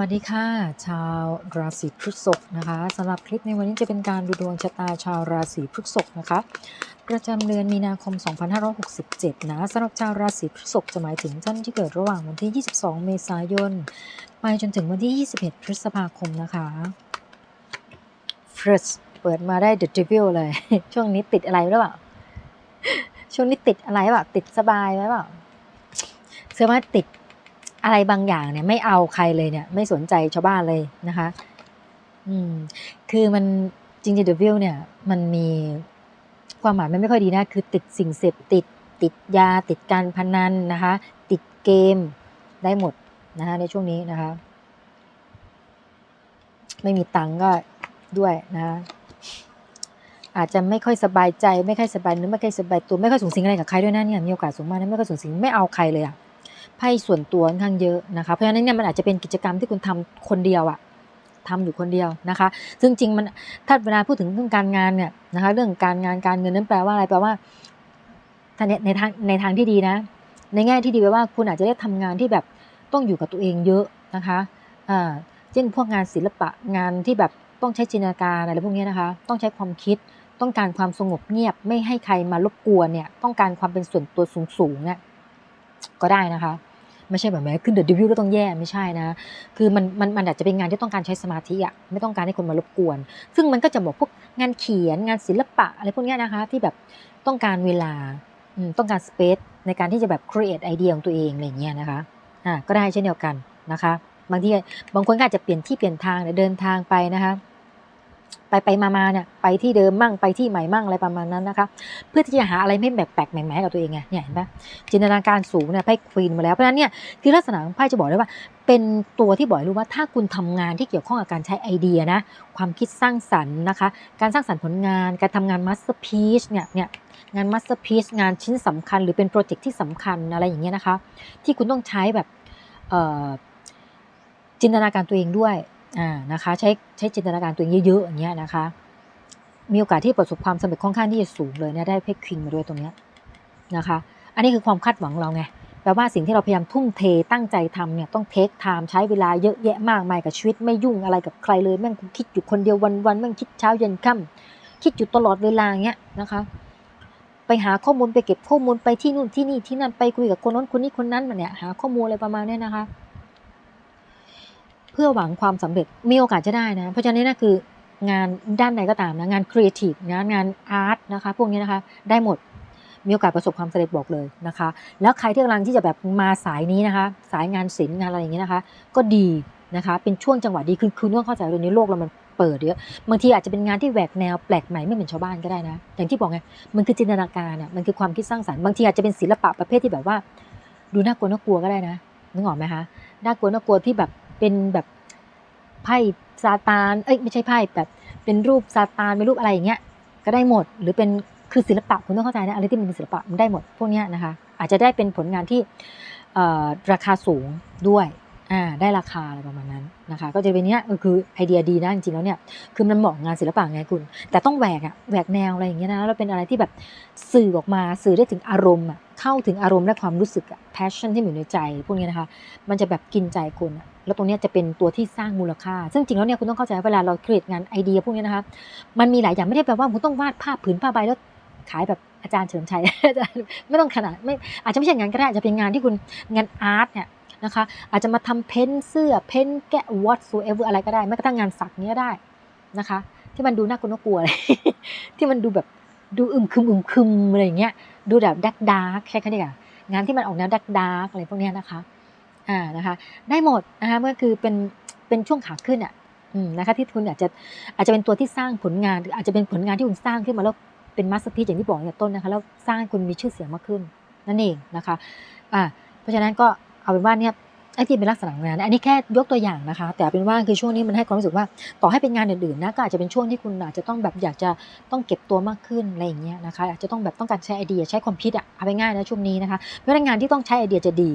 วัสดีค่ะ ชาวราศีพฤษภนะคะสำหรับคลิปในวันนี้จะเป็นการดูดวงชะตาชาวราศีพฤษภนะคะ ประจำเดือนมีนาคม 2567 นะสำหรับชาวราศีพฤษภจะหมายถึงท่านที่เกิดระหว่างวันที่ 22 เมษายน ไปจนถึงวันที่ 21 พฤษภาคมนะคะ First เปิดมาได้ The Devil เลย ช่วงนี้ติดอะไรหรือเปล่า ช่วงนี้ติดอะไรเปล่าติดสบายไหมเปล่าเชื่อว่าติด อะไรบางอย่างเนี่ยไม่เอาใครเลยเนี่ย ไม่สนใจชาวบ้านเลยนะคะ อืม คือมันจริงๆ The Devil เนี่ย มันมีความหมายมันไม่ค่อยดีนะ คือติดสิ่งเสพติด ติดยา ติดการพนันนะคะ ติดเกมได้หมดนะคะในช่วงนี้นะคะ ไม่มีตังค์ก็ด้วยนะคะอาจจะไม่ค่อยสบายใจ ไม่ค่อยสบายเนื้อไม่ค่อยสบายตัวไม่ค่อยสูงสิงอะไรกับใครด้วยนะเนี่ยมีโอกาสสูงมากนะไม่ค่อยสูงสิงไม่เอาใครเลยอะ ไพ่ส่วนตัวค่อนข้างเยอะนะคะ เพราะฉะนั้นเนี่ยมันอาจจะเป็นกิจกรรมที่คุณทำคนเดียวอะทำอยู่คนเดียวนะคะ ซึ่งจริงมันถ้าเวลาพูดถึงเรื่องการงานเนี่ยนะคะ เรื่องการงานการเงินนั้นแปลว่าอะไรแปลว่าถ้าในในทางในทางที่ดีนะ ในแง่ที่ดีแปลว่าคุณอาจจะได้ทำงานที่แบบต้องอยู่กับตัวเองเยอะนะคะอ่าเช่นพวกงานศิลปะงานที่แบบต้องใช้จินตนาการอะไรพวกนี้นะคะ ต้องใช้ความคิดต้องการความสงบเงียบไม่ให้ใครมารบกวนเนี่ย ต้องการความเป็นส่วนตัวสูงๆเนี่ยก็ได้นะคะ ไม่ใช่แบบแม้ขึ้นเดอะดิวิวแล้วต้องแย่ไม่ใช่นะ คือมันมันมันอาจจะเป็นงานที่ต้องการใช้สมาธิอะไม่ต้องการให้คนมารบกวน ซึ่งมันก็จะบอกพวกงานเขียนงานศิลปะอะไรพวกนี้นะคะ ที่แบบต้องการเวลาต้องการสเปซในการที่จะแบบ create ไอเดียของตัวเองอะไรเงี้ยนะคะอ่าก็ได้เช่นเดียวกันนะคะ บางทีบางคนก็อาจจะเปลี่ยนที่เปลี่ยนทางเดินทางไปนะคะ ไปไปมามาเนี่ยไปที่เดิมมั่งไปที่ใหม่มั่งอะไรประมาณนั้นนะคะ เพื่อที่จะหาอะไรไม่แบบแปลกใหม่ๆให้กับตัวเองไงเนี่ยเห็นปะจินตนาการสูงเนี่ยไพ่ควีนมาแล้วเพราะฉะนั้นเนี่ยคือลักษณะของไพ่จะบอกได้ว่า เป็นตัวที่บอกรู้ว่าถ้าคุณทำงานที่เกี่ยวข้องกับการใช้ไอเดียนะ ความคิดสร้างสรรค์นะคะ การสร้างสรรค์ผลงาน การทำงานมาสเตอร์พีชเนี่ยเนี่ยงานมาสเตอร์พีชงานชิ้นสำคัญ หรือเป็นโปรเจกต์ที่สำคัญอะไรอย่างเงี้ยนะคะ ที่คุณต้องใช้แบบจินตนาการตัวเองด้วย อ่านะคะใช้ใช้จินตนาการตัวเองเยอะๆอย่างเงี้ยนะคะ มีโอกาสที่ประสบความสำเร็จค่อนข้างที่จะสูงเลยเนี่ยได้เพชรคิงมาด้วยตรงเนี้ยนะคะ อันนี้คือความคาดหวังเราไงแปลว่าสิ่งที่เราพยายามทุ่มเทตั้งใจทำเนี่ยต้องเทคไทม์ใช้เวลาเยอะแยะมากมายกับชีวิตไม่ยุ่งอะไรกับใครเลยแม่งคิดอยู่คนเดียววันวันๆแม่งคิดเช้าเย็นค่ำคิดอยู่ตลอดเวลาเงี้ยนะคะไปหาข้อมูลไปเก็บข้อมูลไปที่นู่นที่นี่ที่นั่นไปคุยกับคนนั้นคนนี้คนนั้นมาเนี่ยหาข้อมูลอะไรประมาณเนี้ยนะคะ เพื่อหวังความสำเร็จมีโอกาสจะได้นะ เพราะฉะนั้นนะคืองานด้านไหนก็ตามนะงานครีเอทีฟงานงานอาร์ตนะคะพวกนี้นะคะได้หมดมีโอกาสประสบความสำเร็จบอกเลยนะคะ แล้วใครที่กำลังที่จะแบบมาสายนี้นะคะ สายงานศิลป์งานอะไรอย่างนี้ยนะคะ ก็ดีนะคะเป็นช่วงจังหวะดีคือคือต้องเข้าใจว่าในโลกเรามันเปิดเยอะบางทีอาจจะเป็นงานที่แหวกแนวแปลกใหม่ไม่เหมือนชาวบ้านก็ได้นะ อย่างที่บอกไงมันคือจินตนาการอะมันคือความคิดสร้างสรรค์บางทีอาจจะเป็นศิลปะประเภทที่แบบว่า ดูน่ากลัวน่ากลัวก็ได้นะนึกออกไหมคะน่ากลัวน่ากลัวที่แบบ เป็นแบบไพ่ซาตาน เอ้ยไม่ใช่ไพ่แบบ เป็นรูปซาตานเป็นรูปอะไรอย่างเงี้ย ก็ได้หมด หรือเป็นคือศิลปะคุณต้องเข้าใจนะอะไรที่มันเป็นศิลปะมันได้หมดพวกเนี้ยนะคะ อาจจะได้เป็นผลงานที่ราคาสูงด้วย อ่าได้ราคาอะไรประมาณนั้นนะคะก็จะเป็นเนี้ยคือไอเดียดีนะจริงๆแล้วเนี่ยคือมันเหมาะงานศิลปะไงคุณ แต่ต้องแหวกอะแหวกแนวอะไรอย่างเงี้ยนะแล้วเป็นอะไรที่แบบสื่อออกมาสื่อได้ถึงอารมณ์อะเข้าถึงอารมณ์และความรู้สึกอะ passion ที่อยู่ในใจพวกนี้นะคะ มันจะแบบกินใจคนอะแล้วตรงเนี้ยจะเป็นตัวที่สร้างมูลค่า ซึ่งจริงแล้วเนี่ยคุณต้องเข้าใจว่าเวลาเราครีเอทงานไอเดียพวกนี้นะคะมันมีหลายอย่างไม่ได้แปลว่าคุณต้องวาดภาพผืนผ้าใบแล้วขายแบบอาจารย์เฉลิมชัยไม่ต้องขนาดไม่อาจจะไม่ใช่งานก็ได้อาจจะเป็นงานที่คุณงานอาร์ตเนี่ย นะคะ อาจจะมาทำเพ้นเสื้อเพ้นแกะ whatsoever อะไรก็ได้แม้กระทั่งงานสักเนี้ยได้นะคะ ที่มันดูน่ากลัวน่ากลัวเลยที่มันดูแบบดูอึมครึมอึมครึมอะไรอย่างเงี้ยดูแบบดักดาร์กใช่ไหมเนี่ยงานที่มันออกแนวดักดาร์กอะไรพวกเนี้ยนะคะอ่านะคะ ได้หมดนะคะเมื่อคือเป็นเป็นช่วงขาขึ้นอะอืมนะคะที่คุณอาจจะอาจจะเป็นตัวที่สร้างผลงานหรืออาจจะเป็นผลงานที่คุณสร้างขึ้นมาแล้วเป็นมาสเตอร์พีอย่างที่บอกเนี่ยต้นนะคะแล้วสร้างคุณมีชื่อเสียงมากขึ้นนั่นเองนะคะอ่าเพราะฉะนั้นก็ เอาเป็นว่าเนี่ยไอ้ที่เป็นลักษณะงาน อันนี้แค่ยกตัวอย่างนะคะ แต่เป็นว่าคือช่วงนี้มันให้ความรู้สึกว่าต่อให้เป็นงานอื่นๆนะก็อาจจะเป็นช่วงที่คุณอาจจะต้องแบบอยากจะต้องเก็บตัวมากขึ้นอะไรอย่างเงี้ยนะคะอาจจะต้องแบบต้องการใช้ไอเดียใช้ความคิดอะเอาไปง่ายนะช่วงนี้นะคะเพราะงานที่ต้องใช้ไอเดียจะดี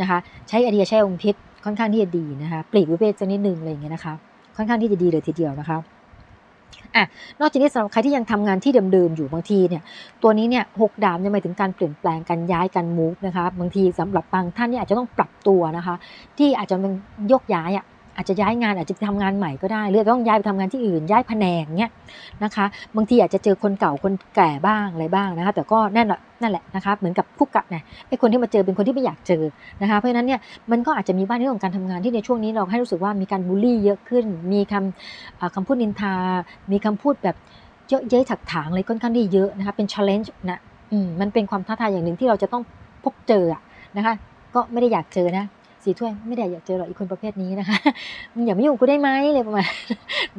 นะคะ ใช้ไอเดียใช้องค์คิดค่อนข้างที่จะดีนะคะปลีกวิเวกสักนิดนึงอะไรอย่างเงี้ยนะคะ ค่อนข้างที่จะดีเลยทีเดียวนะคะ อะนอกจากนี้สำหรับใครที่ยังทำงานที่เดิมๆอยู่บางทีเนี่ยตัวนี้เนี่ยหกดาบเนี่ยหมายถึงการเปลี่ยนแปลงการย้ายการมูฟนะคะบางทีสำหรับบางท่านเนี่ยอาจจะต้องปรับตัวนะคะ ที่อาจจะเป็นยกย้ายอะ อาจจะย้ายงานอาจจะไปทำงานใหม่ก็ได้หรือต้องย้ายไปทำงานที่อื่นย้ายแผนกเนี้ยนะคะบางทีอาจจะเจอคนเก่าคนแก่บ้างอะไรบ้างนะคะแต่ก็นั่นแหละนั่นแหละนะคะเหมือนกับคู่กัดนะไอ้คนที่มาเจอเป็นคนที่ไม่อยากเจอนะคะเพราะฉะนั้นเนี่ยมันก็อาจจะมีบ้างในเรื่องของการทำงานที่ในช่วงนี้เราให้รู้สึกว่ามีการบูลลี่เยอะขึ้น มีคำคำพูดนินทา มีคำพูดแบบเยอะเย้ยถักถางอะไรค่อนข้างที่เยอะนะคะเป็น challenge นะอืมมันเป็นความท้าทายอย่างหนึ่งที่เราจะต้องพบเจอนะคะก็ไม่ได้อยากเจอนะ สีถ้วยไม่ได้อยากเจอหรอกอีกคนประเภทนี้นะคะมึงอย่ามายุ่งกูได้ไหมอะไรประมาณ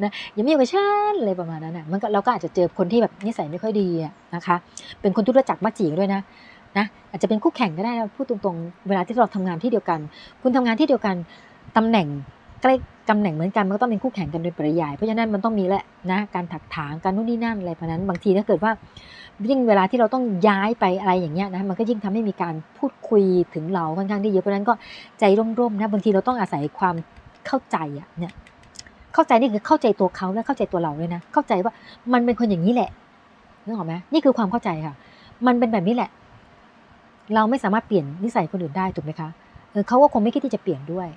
นะอย่ามายุ่งกับฉันอะไรประมาณนั้นอะมันก็เราก็อาจจะเจอคนที่แบบนิสัยไม่ค่อยดีนะคะ เป็นคนทุรจักมักจีด้วยนะนะอาจจะเป็นคู่แข่งก็ได้นะพูดตรงๆ เวลาที่เราทำงานที่เดียวกัน คุณทำงานที่เดียวกันตำแหน่งใกล้ ตำแหน่งเหมือนกันมันก็ต้องเป็นคู่แข่งกันโดยปริยาย เพราะฉะนั้นมันต้องมีแหละนะการถักถางการนู่นนี่นั่นอะไรเพราะนั้น บางทีถ้าเกิดว่ายิ่งเวลาที่เราต้องย้ายไปอะไรอย่างเงี้ยนะมันก็ยิ่งทำให้มีการพูดคุยถึงเราค่อนข้างที่เยอะเพราะฉะนั้นก็ใจร่มๆนะบางทีเราต้องอาศัยความเข้าใจอะเนี่ยเข้าใจนี่คือเข้าใจตัวเขาและเข้าใจตัวเราด้วยนะเข้าใจว่ามันเป็นคนอย่างนี้แหละนึกออกไหมนี่คือความเข้าใจค่ะ มันเป็นแบบนี้แหละ เราไม่สามารถเปลี่ยนนิสัยคนอื่นได้ถูกไหมคะเขาก็คงไม่คิดที่จะเปลี่ยนด้วย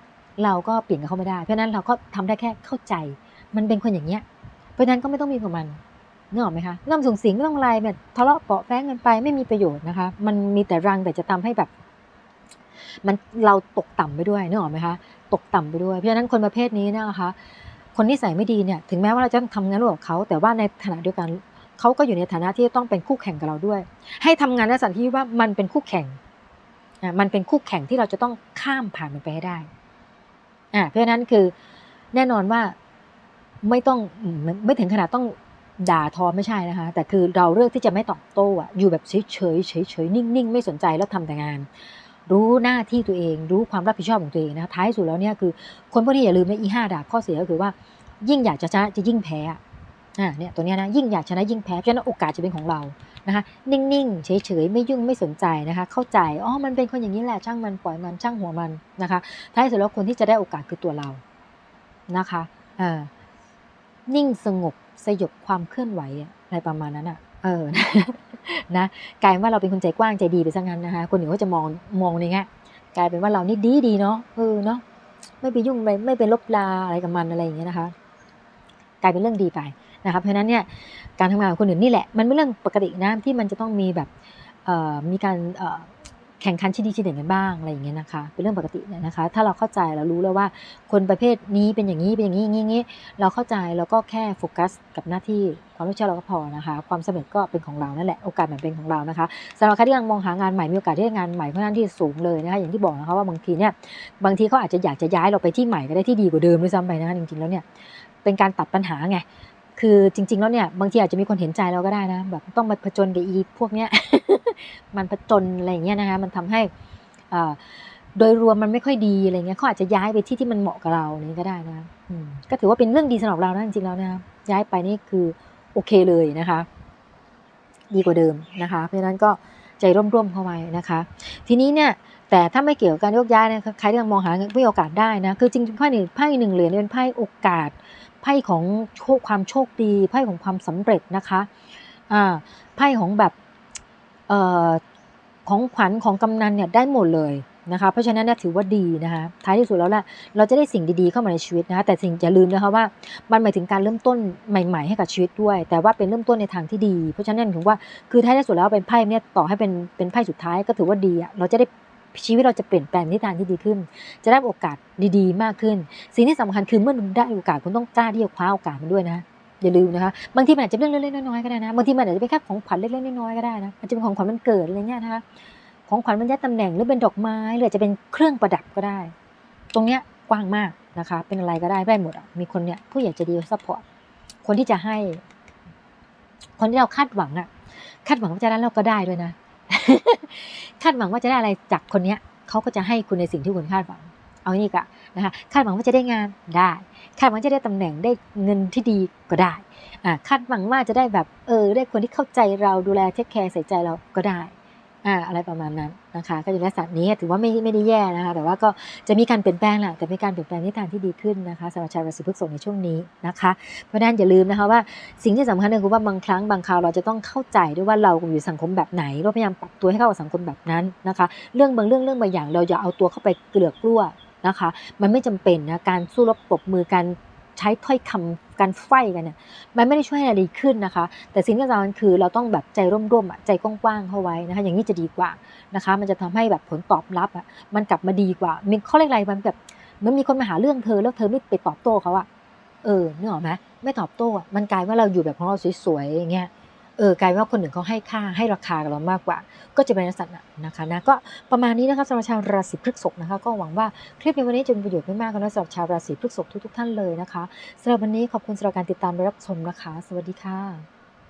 เราก็เปลี่ยนกับเขาไม่ได้ เพราะนั้นเราก็ทำได้แค่เข้าใจ มันเป็นคนอย่างเงี้ย เพราะนั้นก็ไม่ต้องมีกับมันนึกออกไหมคะไม่ต้องส่งสียงไม่ต้องอะไรแบบทะเลาะเปาะแป้งกันไปไม่มีประโยชน์นะคะ มันมีแต่รังแต่จะทำให้แบบ มันเราตกต่ำไปด้วยนึกออกไหมคะ ตกต่ำไปด้วย เพราะฉะนั้นคนประเภทนี้นะคะ คนนิสัยไม่ดีเนี่ย ถึงแม้ว่าเราจะต้องทำงานร่วมกับเขาแต่ว่าในขณะเดียวกันเขาก็อยู่ในฐานะที่ต้องเป็นคู่แข่งกับเราด้วย ให้ทำงานในสันที่ว่ามันเป็นคู่แข่งอะมันเป็นคู่แข่งที่เราจะต้องข้ามผ่านมันไปให้ได้ อ่าเพราะนั้นคือแน่นอนว่าไม่ต้องไม่ถึงขนาดต้องด่าทอไม่ใช่นะคะ แต่คือเราเลือกที่จะไม่ตอบโต้อะอยู่แบบเฉยเฉยเฉยเฉยๆนิ่งๆ ไม่สนใจแล้วทำแต่งาน รู้หน้าที่ตัวเอง รู้ความรับผิดชอบของตัวเองนะคะท้ายสุดแล้วเนี่ยคือ คนพวกนี้อย่าลืมนะอีห้าดาบข้อเสียก็คือว่า ยิ่งอยากจะชนะจะยิ่งแพ้ อ่าเนี่ยตัวเนี้ยนะยิ่งอยากชนะยิ่งแพ้เพราะฉะนั้นโอกาสจะเป็นของเรานะคะนิ่งๆ เฉยๆ ไม่ยุ่งไม่สนใจนะคะ เข้าใจอ๋อมันเป็นคนอย่างนี้แหละช่างมันปล่อยมันช่างหัวมันนะคะท้ายสุดแล้วคนที่จะได้โอกาสคือตัวเรานะคะเออนิ่งสงบสยบความเคลื่อนไหวอะไรประมาณนั้นอะเออนะกลายเป็นว่าเราเป็นคนใจกว้างใจดีไปซะงั้นนะคะ คนอื่นก็จะมองมองในแง่กลายเป็นว่าเรานี่ดีดีเนาะเออเนาะไม่ไปยุ่งไม่ไม่ไปลบลาอะไรกับมันอะไรอย่างเงี้ยนะคะ กลายเป็นเรื่องดีไป นะคะเพราะนั้นเนี่ยการทำงานกับคนอื่นนี่แหละ มันเป็นเรื่องปกตินะที่มันจะต้องมีแบบมีการแข่งขันชิดดีชิดเด่นกันบ้างอะไรอย่างเงี้ยนะคะเป็นเรื่องปกติเนี่ยนะคะ ถ้าเราเข้าใจเรารู้แล้วว่าคนประเภทนี้เป็นอย่างนี้เป็นอย่างนี้อย่างนี้นี้เราเข้าใจเราก็แค่โฟกัสกับหน้าที่ความรู้เชื่อเราก็พอนะคะ ความสำเร็จก็เป็นของเรานั่นแหละโอกาสมันเป็นของเรานะคะสำหรับใครที่กำลังมองหางานใหม่มีโอกาสที่งานใหม่ค่อนข้างที่สูงเลยนะคะอย่างที่บอกนะคะว่าบางทีเนี่ยบางทีเขาอาจจะอยากจะย้ายเราไปที่ใหม่ก็ได้ที่ดีกว่าเดิมด้วยซ้ำไปนะคะจริงๆแล้วเนี่ยเป็นการตัดปัญหาไง คือจริง ๆ แล้วเนี่ยบางทีอาจจะมีคนเห็นใจเราก็ได้นะแบบต้องมาผจญกับอีพวกเนี้ยมันผจญอะไรอย่างเงี้ยนะคะมันทำให้อ่าโดยรวมมันไม่ค่อยดีอะไรเงี้ยเขาอาจจะย้ายไปที่ที่มันเหมาะกับเราเนี่ก็ได้นะก็ถือว่าเป็นเรื่องดีสำหรับเรานะจริงๆแล้วนะย้ายไปนี่คือโอเคเลยนะคะ ดีกว่าเดิมนะคะ เพราะฉะนั้นก็ใจร่มๆเข้าไว้นะคะ ทีนี้เนี่ยแต่ถ้าไม่เกี่ยวกับการโยกย้ายนะใครที่กำลังมองหาไม่โอกาสได้นะ คือจริงๆไพ่หนึ่งไพ่หนึ่งเหรียญเป็นไพ่โอกาส ไพ่ของโชคความโชคดี ไพ่ของความสำเร็จนะคะอ่าไพ่ของแบบเอ่อของขวัญของกำนันเนี่ยได้หมดเลยนะคะเพราะฉะนั้นเนี่ยถือว่าดีนะคะท้ายที่สุดแล้วแหละเราจะได้สิ่งดีๆเข้ามาในชีวิตนะคะแต่สิ่งอย่าลืมนะคะว่ามันหมายถึงการเริ่มต้นใหม่ ๆ ให้กับชีวิตด้วย แต่ว่าเป็นเริ่มต้นในทางที่ดี เพราะฉะนั้นถือว่าคือท้ายที่สุดแล้วเป็นไพ่เนี่ยต่อให้เป็นเป็นไพ่สุดท้ายก็ถือว่าดีอะเราจะได้ ชีวิตเราจะเปลี่ยนแปลงทิศทางที่ดีขึ้น จะได้โอกาสดีๆ มากขึ้น สิ่งที่สำคัญคือเมื่อคุณได้โอกาสคุณต้องกล้าที่จะคว้าโอกาสมันด้วยนะอย่าลืมนะคะบางทีมันอาจจะเป็นเรื่องเล็กๆน้อยๆก็ได้นะบางทีมันอาจจะเป็นแค่ของขวัญเล็กๆน้อยๆก็ได้นะอาจจะเป็นของขวัญวันเกิดอะไรเงี้ยนะคะของขวัญบรรยายตำแหน่งหรือเป็นดอกไม้หรือจะเป็นเครื่องประดับก็ได้ ตรงเนี้ยกว้างมากนะคะ เป็นอะไรก็ได้ได้หมดอะมีคนเนี้ยผู้ใหญ่จะดีซัพพอร์ตคนที่จะให้ คนที่เราคาดหวังอะ คาดหวังว่าจะได้เราก็ได้ด้วยนะ คาดหวังว่าจะได้อะไรจากคนเนี้ยเขาก็จะให้คุณในสิ่งที่คุณคาดหวัง เอานี่กะนะคะคาดหวังว่าจะได้งานได้คาดหวังจะได้ตำแหน่งได้เงินที่ดีก็ได้คาดหวังว่าจะได้แบบเออได้คนที่เข้าใจเราดูแลเทคแคร์ใส่ใจเราก็ได้ อ่าอะไรประมาณนั้นนะคะ ก็อยู่ในลักษณะนี้ถือว่าไม่ไม่ได้แย่นะคะ แต่ว่าก็จะมีการเปลี่ยนแปลงแหละแต่มีการเปลี่ยนแปลงในทางที่ดีขึ้นนะคะสำหรับชาวราศีพฤษภในช่วงนี้นะคะ เพราะนั้นอย่าลืมนะคะว่าสิ่งที่สำคัญคือว่าบางครั้งบางคราวเราจะต้องเข้าใจด้วยว่าเราอยู่สังคมแบบไหนเราพยายามปรับตัวให้เข้ากับสังคมแบบนั้นนะคะ เรื่องบางเรื่องเรื่องบางอย่างเราอย่าเอาตัวเข้าไปเกลือกกลั้วนะคะ มันไม่จำเป็นนะการสู้รบปรบมือการ ใช้ถ้อยคำการไฟกันเนี่ยมันไม่ได้ช่วยให้อะไรดีขึ้นนะคะ แต่สิ่งที่สำคัญคือเราต้องแบบใจร่มๆอะใจกว้างๆเข้าไว้นะคะ อย่างนี้จะดีกว่านะคะ มันจะทำให้แบบผลตอบรับอะมันกลับมาดีกว่ามีข้อเรียกอะไรมันแบบมันมีคนมาหาเรื่องเธอแล้วเธอไม่ไปตอบโต้เขาอะเออนึกออกไหมไม่ตอบโต้อะมันกลายว่าเราอยู่แบบของเราสวยๆอย่างเงี้ย เออกลายว่าคนหนึ่งเขาให้ค่าให้ราคากับเรามากกว่า ก็จะเป็นลักษณะนะคะนะก็ประมาณนี้นะคะสำหรับชาวราศีพฤษภนะคะ ก็หวังว่าคลิปในวันนี้จะมีประโยชน์ไม่มากก็น้อยสำหรับชาวราศีพฤษภทุกๆท่านเลยนะคะสำหรับวันนี้ขอบคุณสำหรับการติดตามและรับชมนะคะ สวัสดีค่ะ